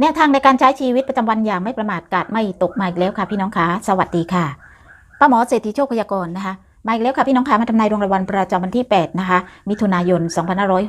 แนวทางในการใช้ชีวิตประจำวันอย่างไม่ประมาทกาดไม่ตกมาอีกแล้วค่ะพี่น้องคะสวัสดีค่ะป้าหมอเศรษฐีโชคพยากรนะคะมาอีกแล้วค่ะพี่น้องคะมาทำนายดวงรายวันประจำวันที่ 8 นะคะ มิถุนายน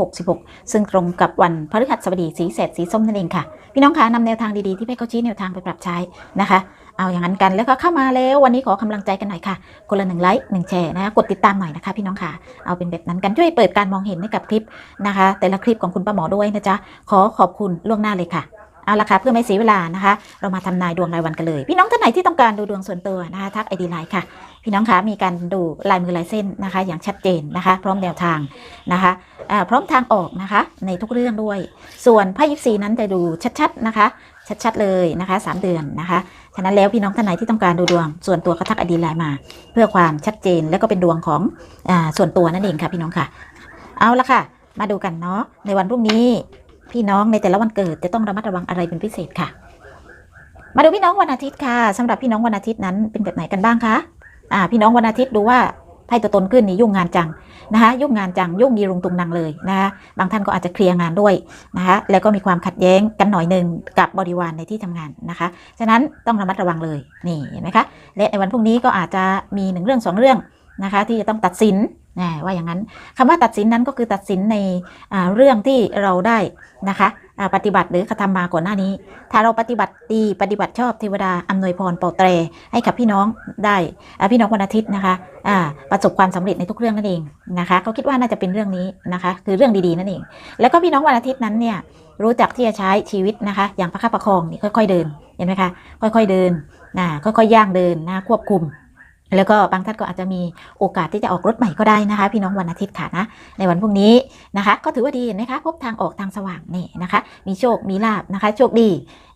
2566 ซึ่งตรงกับวันพฤหัสบดีสีเสดสีส้มนั่นเองค่ะ พี่น้องคะนำแนวทางดีๆที่ให้เขาชี้แนวทางไปปรับใช้นะคะ เอาอย่างนั้นกันแล้วก็เข้ามาแล้ววันนี้ขอกำลังใจกันหน่อยค่ะคนละหนึ่งไลค์หนึ่งแชร์นะคะกดติดตามหน่อยนะคะ พี่น้องค่ะเอาเป็นแบบนั้นกันช่วยเปิดการมองเห็นให้กับคลิปนะคะ แต่ละคลิปของคุณป้าหมอด้วยนะจ๊ะขอขอบคุณล่วงหน้าเลยค่ะ เอาละค่ะเพื่อไม่เสียเวลานะคะ เรามาทำนายดวงรายวันกันเลย พี่น้องท่านไหนที่ต้องการดูดวงส่วนตัวนะคะทักไอดีไลน์ค่ะ พี่น้องคะมีการดูลายมือลายเส้นนะคะ อย่างชัดเจนนะคะ พร้อมแนวทางนะคะพร้อมทางออกนะคะ ในทุกเรื่องด้วย ส่วนไพ่ยิปซีนั้นจะดูชัดๆนะคะ ชัดๆเลยนะคะสามเดือนนะคะฉะนั้นแล้วพี่น้องท่านไหนที่ต้องการดูดวง ส่วนตัวก็ทักไอดีไลน์มา เพื่อความชัดเจนและก็เป็นดวงของอส่วนตัวนั่นเองค่ะพี่น้องค่ะ เอาละค่ะ มาดูกันเนาะในวันพรุ่งนี้ พี่น้องในแต่ละวันเกิดจะต้องระมัดระวังอะไรเป็นพิเศษค่ะ มาดูพี่น้องวันอาทิตย์ค่ะสำหรับพี่น้องวันอาทิตย์นั้นเป็นแบบไหนกันบ้างคะอ่า พี่น้องวันอาทิตย์ดูว่าไพ่ตัวตนขึ้นนี่ยุ่งงานจังนะคะยุ่งงานจังยุ่งยีรุงตุงนังเลยนะคะบางท่านก็อาจจะเคลียร์งานด้วยนะคะแล้วก็มีความขัดแย้งกันหน่อยหนึ่งกับบริวารในที่ทำงานนะคะฉะนั้นต้องระมัดระวังเลยนี่เห็นไหมคะและในวันพรุ่งนี้ก็อาจจะมีหนึ่งเรื่องสองเรื่องนะคะที่จะต้องตัดสิน นะว่าอย่างนั้นคำว่าตัดสินนั้นก็คือตัดสินในเรื่องที่เราได้นะคะปฏิบัติหรือกระทำมาก่อนหน้านี้ ถ้าเราปฏิบัติดีปฏิบัติชอบเทวดาอำนวยพรเป่าแตรให้กับพี่น้องได้พี่น้องวันอาทิตย์นะคะประสบความสำเร็จในทุกเรื่องนั่นเองนะคะเขาคิดว่าน่าจะเป็นเรื่องนี้นะคะคือเรื่องดีๆนั่นเอง แล้วก็พี่น้องวันอาทิตย์นั้นเนี่ยรู้จักที่จะใช้ชีวิตนะคะ อย่างประคับประคองนี่ค่อย ๆ เดินเห็นไหมคะค่อย ๆเดินนะค่อยๆย่างเดินนะควบคุม แล้วก็บางท่านก็อาจจะมีโอกาสที่จะออกรถใหม่ก็ได้นะคะ พี่น้องวันอาทิตย์ค่ะนะในวันพรุ่งนี้นะคะ ก็ถือว่าดีนะคะ พบทางออกทางสว่างนี่นะคะ มีโชคมีลาบนะคะ โชคดี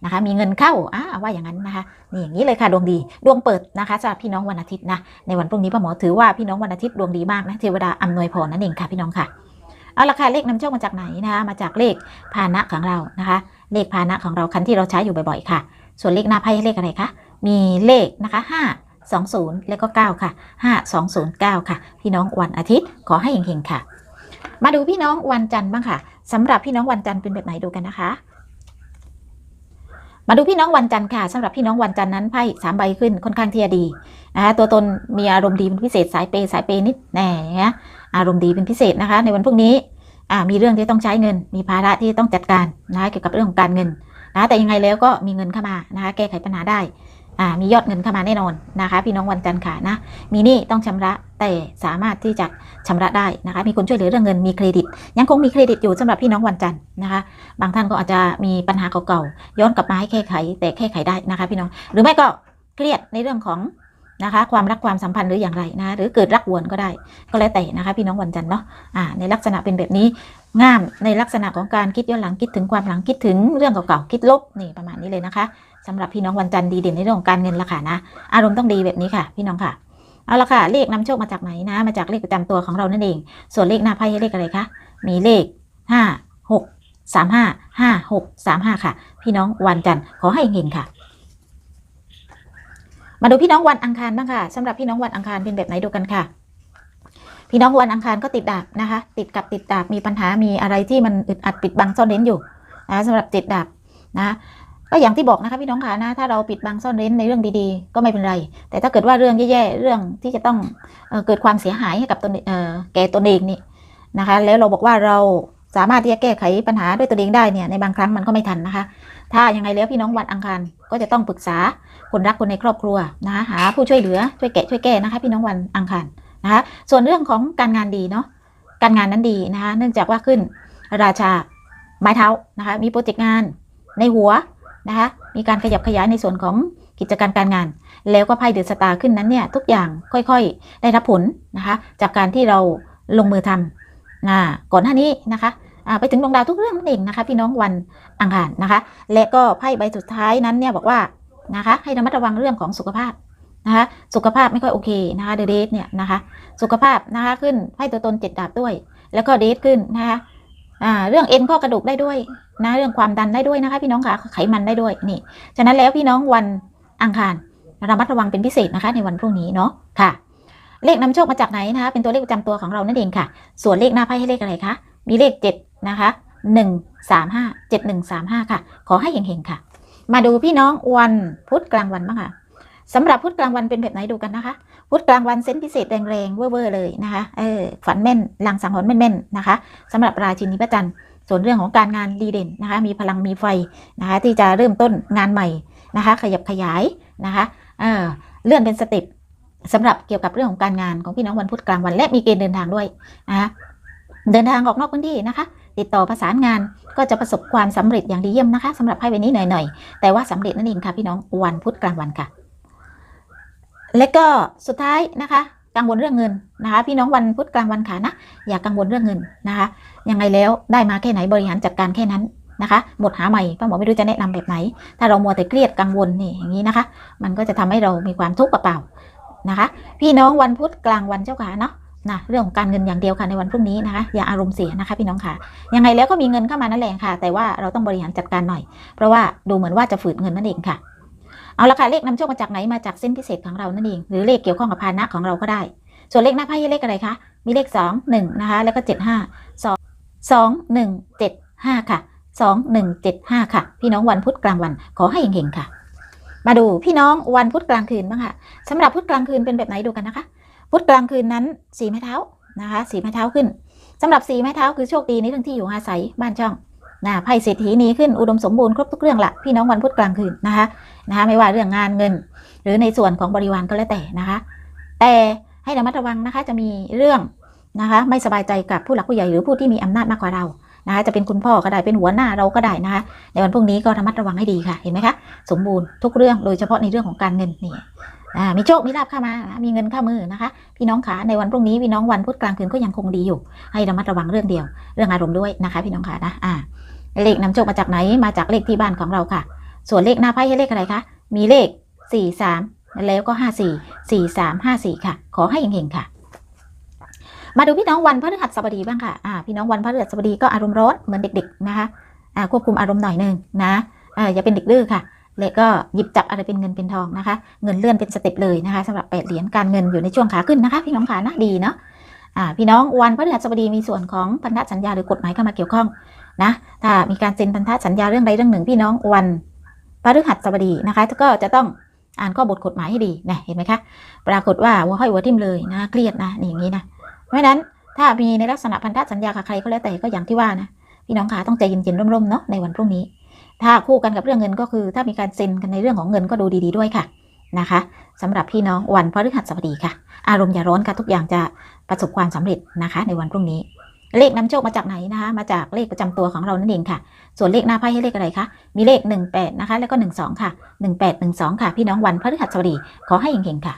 นะคะ มีเงินเข้าอ่าว่าอย่างนั้นนะคะนี่อย่างนี้เลยค่ะดวงดีดวงเปิดนะคะสำหรับพี่น้องวันอาทิตย์นะในวันพรุ่งนี้พ่อหมอถือว่าพี่น้องวันอาทิตย์ดวงดีมากนะเทวดาอำนวยพรนั่นเองค่ะพี่น้องค่ะเอาละค่ะเลขนำโชคมาจากไหนนะคะมาจากเลขพานะของเรานะคะ เลขพานะของเราคันที่เราใช้อยู่บ่อยๆค่ะ ส่วนเลขหน้าไพ่เลขอะไรคะมีเลขนะคะ5 20 แล้วก็ 9 ค่ะ 5209 ค่ะ พี่น้องวันอาทิตย์ขอให้เฮงๆค่ะ มาดูพี่น้องวันจันทร์บ้างค่ะสำหรับพี่น้องวันจันทร์เป็นแบบไหนดูกันนะคะ มาดูพี่น้องวันจันทร์ค่ะสำหรับพี่น้องวันจันทร์นั้นไพ่สามใบขึ้นค่อนข้างที่จะดีนะคะตัวตนมีอารมณ์ดีเป็นพิเศษสายเปย์สายเปย์นิดแหน่นะอารมณ์ดีเป็นพิเศษนะคะ ในวันพรุ่งนี้มีเรื่องที่ต้องใช้เงิน มีภาระที่ต้องจัดการนะคะเกี่ยวกับเรื่องของการเงินนะแต่ยังไงแล้วก็มีเงินเข้ามานะคะแก้ไขปัญหาได้ อ่ามียอดเงินเข้ามาแน่นอนนะคะ พี่น้องวันจันทร์ค่ะนะมีหนี้ต้องชำระแต่สามารถที่จะชำระได้นะคะ มีคนช่วยเหลือเรื่องเงินมีเครดิต ยังคงมีเครดิตอยู่สำหรับพี่น้องวันจันทร์นะคะ บางท่านก็อาจจะมีปัญหาเก่าๆย้อนกลับมาให้แก้ไข แต่แก้ไขได้นะคะ พี่น้องหรือไม่ก็เครียดในเรื่องของนะคะความรักความสัมพันธ์หรืออย่างไรนะหรือเกิดรักวนก็ได้ก็แล้วแต่นะคะ พี่น้องวันจันทร์เนาะอ่าในลักษณะเป็นแบบนี้งามในลักษณะของการคิดย้อนหลังคิดถึงความหลังคิดถึงเรื่องเก่าๆคิดลบนี่ประมาณนี้เลยนะคะ สำหรับพี่น้องวันจันทร์ดีเด่นในเรื่องของการเงินละค่ะนะ อารมณ์ต้องดีแบบนี้ค่ะ พี่น้องค่ะ เอาละค่ะ เลขนำโชคมาจากไหนนะ มาจากเลขประจำตัวของเรานั่นเอง ส่วนเลขหน้าไพ่เลขอะไรคะ มีเลขห้าหกสามห้าห้าหกสามห้าค่ะ พี่น้องวันจันทร์ขอให้เฮงๆค่ะ มาดูพี่น้องวันอังคารบ้างค่ะสำหรับพี่น้องวันอังคารเป็นแบบไหนดูกันค่ะพี่น้องวันอังคารก็ติดดาบนะคะ ติดกับติดดาบมีปัญหามีอะไรที่มันอึดอัดปิดบังซ่อนเร้นอยู่นะสำหรับติดดาบนะ ก็อย่างที่บอกนะคะพี่น้องค่ะนะถ้าเราปิดบังซ่อนเร้นในเรื่องดีๆ ก็ไม่เป็นไร แต่ถ้าเกิดว่าเรื่องแย่ๆเรื่องที่จะต้องเอเกิดความเสียหายให้กับตนเออแก่ตนเองนี่นะคะ แล้วเราบอกว่าเราสามารถที่จะแก้ไขปัญหาด้วยตัวเองได้เนี่ยในบางครั้งมันก็ไม่ทันนะคะ ถ้ายังไงแล้วพี่น้องวันอังคารก็จะต้องปรึกษาคนรักคนในครอบครัวนะคะหาผู้ช่วยเหลือช่วยแกะช่วยแก้นะคะพี่น้องวันอังคารนะคะส่วนเรื่องของการงานดีเนาะการงานนั้นดีนะคะเนื่องจากว่าขึ้นราชาไม้เท้านะคะมีโปรเจกต์งานในหัว นะคะมีการขยับขยายในส่วนของกิจการการงาน แล้วก็ไพ่เดือดสตาร์ขึ้นนั้นเนี่ยทุกอย่างค่อยๆ ได้รับผลนะคะจากการที่เราลงมือทำอ่าก่อนหน้านี้นะคะไปถึงดวงดาวทุกเรื่องนั่นเองนะคะพี่น้องวันอังคารนะคะ และก็ไพ่ใบสุดท้ายนั้นเนี่ยบอกว่านะคะให้ระมัดระวังเรื่องของสุขภาพนะคะสุขภาพไม่ค่อยโอเคนะคะเดเดทเนี่ยนะคะสุขภาพนะคะขึ้นไพ่ตัวตนเจ็ดดาบด้วย แล้วก็เดทขึ้นนะคะ อ่าเรื่องเอ็นข้อกระดูกได้ด้วยนะเรื่องความดันได้ด้วยนะคะพี่น้องคะไขมันได้ด้วยนี่ฉะนั้นแล้วพี่น้องวันอังคารระมัดระวังเป็นพิเศษนะคะในวันพรุ่งนี้เนาะค่ะ เลขนำโชคมาจากไหนนะคะเป็นตัวเลขประจำตัวของเรานั่นเองค่ะ ส่วนเลขหน้าไพ่ให้เลขอะไรคะมีเลขเจ็ดนะคะหนึ่ง35 7135 ค่ะ ขอให้เฮงๆค่ะ มาดูพี่น้องวันพุธกลางวันบ้างค่ะ สำหรับพุธกลางวันเป็นแบบไหนดูกันนะคะ พุธกลางวันเส้นพิเศษแรงๆเว่อร์เลยนะคะ เออฝันแม่นลังสังหรณ์แม่นๆนะคะสำหรับราชินีพระจันทร์ส่วนเรื่องของการงานดีเด่นนะคะ มีพลังมีไฟนะคะ ที่จะเริ่มต้นงานใหม่นะคะ ขยับขยายนะคะ เออเลื่อนเป็นสเต็ปสำหรับเกี่ยวกับเรื่องของการงานของพี่น้องวันพุธกลางวัน และมีเกณฑ์เดินทางด้วยนะคะเดินทางออกนอกพื้นที่นะคะ ติดต่อประสานงานก็จะประสบความสำเร็จอย่างดีเยี่ยมนะคะสำหรับไพ่ใบนี้หน่อยๆแต่ว่าสำเร็จนั่นเองค่ะพี่น้องวันพุธกลางวันค่ะ และก็สุดท้ายนะคะกังวลเรื่องเงินนะคะพี่น้องวันพุธกลางวันค่ะนะ อย่ากังวลเรื่องเงินนะคะยังไงแล้วได้มาแค่ไหนบริหารจัดการแค่นั้นนะคะหมดหาใหม่ป้าหมอไม่รู้จะแนะนำแบบไหน ถ้าเรามัวแต่เครียดกังวลนี่อย่างนี้นะคะ มันก็จะทำให้เรามีความทุกข์เปล่าๆนะคะ พี่น้องวันพุธกลางวันเจ้าค่ะเนาะนะเรื่องของการเงินอย่างเดียวค่ะในวันพรุ่งนี้นะคะ อย่าอารมณ์เสียนะคะพี่น้องค่ะ ยังไงแล้วก็มีเงินเข้ามานั่นแหละค่ะ แต่ว่าเราต้องบริหารจัดการหน่อย เพราะว่าดูเหมือนว่าจะฝืดเงินนั่นเองค่ะ เอาละค่ะเลขนำโชคมาจากไหนมาจากเส้นพิเศษของเรานั่นเองหรือเลขเกี่ยวข้องกับพานะของเราก็ได้ ส่วนเลขหน้าไพ่เลขอะไรคะมีเลขสองหนึ่งนะคะแล้วก็เจ็ดห้าสองหนึ่งเจ็ดห้าค่ะสองหนึ่งเจ็ดห้าค่ะ พี่น้องวันพุธกลางวันขอให้เฮงๆค่ะ มาดูพี่น้องวันพุธกลางคืนบ้างค่ะสำหรับพุธกลางคืนเป็นแบบไหนดูกันนะคะ พุธกลางคืนนั้นสีไม้เท้านะคะ สีไม้เท้าขึ้นสำหรับสีไม้เท้าคือโชคดีในเรื่องที่อยู่อาศัยบ้านช่อง นะไพ่เศรษฐีนี้ขึ้นอุดมสมบูรณ์ครบทุกเรื่องละพี่น้องวันพุธกลางคืนนะคะนะคะไม่ว่าเรื่องงานเงิน หรือในส่วนของบริวารก็แล้วแต่นะคะ แต่ให้ระมัดระวังนะคะจะมีเรื่องนะคะไม่สบายใจกับผู้หลักผู้ใหญ่หรือผู้ที่มีอำนาจมากกว่าเรานะคะจะเป็นคุณพ่อก็ได้เป็นหัวหน้าเราก็ได้นะคะในวันพรุ่งนี้ก็ระมัดระวังให้ดีค่ะเห็นไหมคะสมบูรณ์ทุกเรื่องโดยเฉพาะในเรื่องของการเงินนี่มีโชค มีลาภเข้ามา มีเงินเข้ามือนะคะ พี่น้องขาในวันพรุ่งนี้พี่น้องวันพุธกลางคืนก็ยังคงดีอยู่ ให้ระมัดระวังเรื่องเดียว เรื่องอารมณ์ด้วยนะคะ พี่น้องขานะอ่า เลขนำโชคมาจากไหนมาจากเลขที่บ้านของเราค่ะ ส่วนเลขหน้าไพ่ให้เลขอะไรคะมีเลขสี่สามแล้วก็ห้าสี่สี่สามห้าสี่ค่ะ ขอให้เฮงๆค่ะ มาดูพี่น้องวันพฤหัสบดีบ้างค่ะอ่าพี่น้องวันพฤหัสบดีก็อารมณ์ร้อนเหมือนเด็ก ๆนะคะอ่าควบคุมอารมณ์หน่อยหนึงนะอ่าอย่าเป็นเด็กดื้อค่ะและก็หยิบจับอะไรเป็นเงินเป็นทองนะคะ เงินเลื่อนเป็นสเต็ปเลยนะคะสำหรับแปดเหรียญการเงินอยู่ในช่วงขาขึ้นนะคะพี่น้องขานะดีเนาะพี่น้องวันพฤหัสบดีมีส่วนของพันธสัญญาหรือกฎหมายเข้ามาเกี่ยวข้อง นะถ้ามีการเซ็นพันธสัญญาเรื่องใดเรื่องหนึ่งพี่น้องวันพฤหัสบดีนะคะก็จะต้องอ่านข้อบทกฎหมายให้ดีนะเห็นไหมคะปรากฏว่าหัวห้อยหัวทิ่มเลยนะเครียดนะนี่อย่างนี้นะเพราะฉะนั้นถ้ามีในลักษณะพันธสัญญากับใครก็แล้วแต่ก็อย่างที่ว่านะพี่น้องขาต้องใจเย็นๆร่มๆเนาะในวันพรุ่งนี้ ถ้าคู่กันกับเรื่องเงินก็คือ ถ้ามีการเซ็นกันในเรื่องของเงินก็ดูดีๆด้วยค่ะนะคะสำหรับพี่น้องวันพฤหัสบดีค่ะ อารมณ์อย่าร้อนค่ะทุกอย่างจะประสบความสำเร็จนะคะ ในวันพรุ่งนี้ เลขนำโชคมาจากไหนนะคะ มาจากเลขประจำตัวของเรานั่นเองค่ะ ส่วนเลขหน้าไพ่ให้เลขอะไรคะ มีเลข 18 นะคะ แล้วก็ 12 ค่ะ 1812 ค่ะ พี่น้องวันพฤหัสบดี ขอให้เฮงๆค่ะ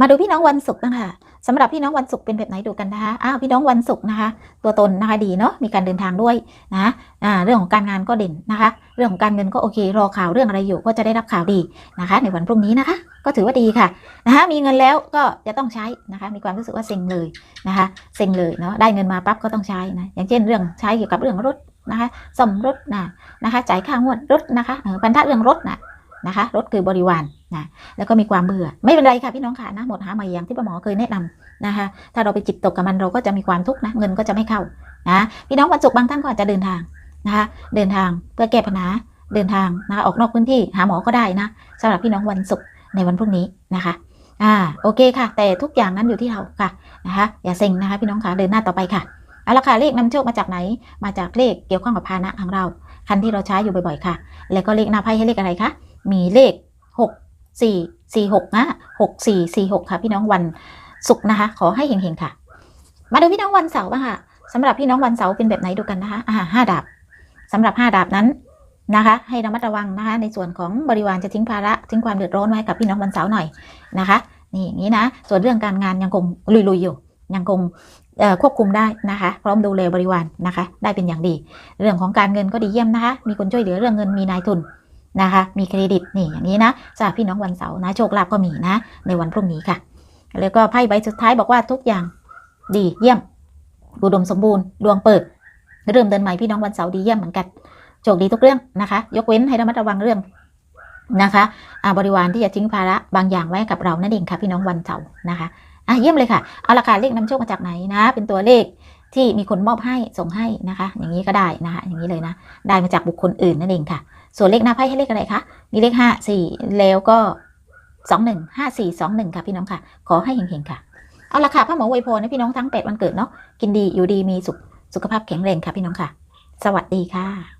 มาดูพี่น้องวันศุกร์นะคะ สำหรับพี่น้องวันศุกร์เป็นแบบไหนดูกันนะคะ อ้าวพี่น้องวันศุกร์นะคะ ตัวตนนะคะดีเนาะ มีการเดินทางด้วยนะอ่าเรื่องของการงานก็เด่นนะคะ เรื่องของการเงินก็โอเค รอข่าวเรื่องอะไรอยู่ก็จะได้รับข่าวดีนะคะ ในวันพรุ่งนี้นะคะ ก็ถือว่าดีค่ะนะคะ มีเงินแล้วก็จะต้องใช้นะคะ มีความรู้สึกว่าเซ็งเลยนะคะ เซ็งเลยเนาะ ได้เงินมาปั๊บก็ต้องใช้นะ อย่างเช่นเรื่องใช้เกี่ยวกับเรื่องรถนะคะซ่อมรถนะนะคะ จ่ายค่างวดรถนะคะพันธะเรื่องรถนะ นะคะรถคือบริวารนะแล้วก็มีความเบื่อไม่เป็นไรค่ะพี่น้องค่ะนะหมดหาใหม่อย่างที่ป้าหมอเคยแนะนำนะคะ ถ้าเราไปจิตตกกับมันเราก็จะมีความทุกข์นะเงินก็จะไม่เข้านะพี่น้องวันศุกร์บางท่านก็อาจจะเดินทางนะคะเดินทางเพื่อแก้ปัญหาเดินทางนะคะออกนอกพื้นที่หาหมอก็ได้นะสำหรับพี่น้องวันศุกร์ในวันพรุ่งนี้นะคะอ่าโอเคค่ะ แต่ทุกอย่างนั้นอยู่ที่เราค่ะนะคะอย่าเซ็งนะคะพี่น้องค่ะเดินหน้าต่อไปค่ะเอาละค่ะเลขนำโชคมาจากไหน มาจากเลขเกี่ยวข้องกับพาหนะของเรา คันที่เราใช้อยู่บ่อยๆค่ะ แล้วก็เลขหน้าไพ่ให้เลขอะไรคะ มีเลขหกสี่สี่หกนะหกสี่สี่หกค่ะ พี่น้องวันศุกร์นะคะ ขอให้เฮงๆค่ะ มาดูพี่น้องวันเสาร์บ้างค่ะสำหรับพี่น้องวันเสาร์เป็นแบบไหนดูกันนะคะอ่าห้าดาบสำหรับห้าดาบนั้นนะคะ ให้ระมัดระวังนะคะ ในส่วนของบริวารจะทิ้งภาระทิ้งความเดือดร้อนไว้กับพี่น้องวันเสาร์หน่อยนะคะ นี่อย่างนี้นะ ส่วนเรื่องการงานยังคงลุยๆอยู่ ยังคงควบคุมได้นะคะ พร้อมดูแลบริวารนะคะ ได้เป็นอย่างดี เรื่องของการเงินก็ดีเยี่ยมนะคะ มีคนช่วยเหลือเรื่องเงินมีนายทุน นะคะ มีเครดิตนี่อย่างนี้นะสำหรับพี่น้องวันเสาร์นะ โชคลาภก็มีนะ ในวันพรุ่งนี้ค่ะ แล้วก็ไพ่ใบสุดท้ายบอกว่าทุกอย่างดีเยี่ยมอุดมสมบูรณ์ดวงเปิด เริ่มเดินใหม่พี่น้องวันเสาร์ดีเยี่ยมเหมือนกันโชคดีทุกเรื่องนะคะ ยกเว้นให้ระมัดระวังเรื่องนะคะอาบริวารที่จะทิ้งภาระบางอย่างไว้กับเรานั่นเองค่ะพี่น้องวันเสาร์นะคะอะเยี่ยมเลยค่ะ เอาละค่ะเลขนำโชคมาจากไหนนะ เป็นตัวเลข ที่มีคนมอบให้ส่งให้นะคะ อย่างนี้ก็ได้นะคะ อย่างนี้เลยนะ ได้มาจากบุคคลอื่นนั่นเองค่ะ ส่วนเลขหน้าไพ่ให้เลขอะไรคะ มีเลขห้าสี่แล้วก็สองหนึ่งห้าสี่สองหนึ่งค่ะพี่น้องค่ะ ขอให้เฮงๆค่ะ เอาละค่ะพระหมออวยพรให้พี่น้องทั้งแปดวันเกิดเนาะ กินดีอยู่ดีมีสุข สุขภาพแข็งแรงค่ะพี่น้องค่ะ สวัสดีค่ะ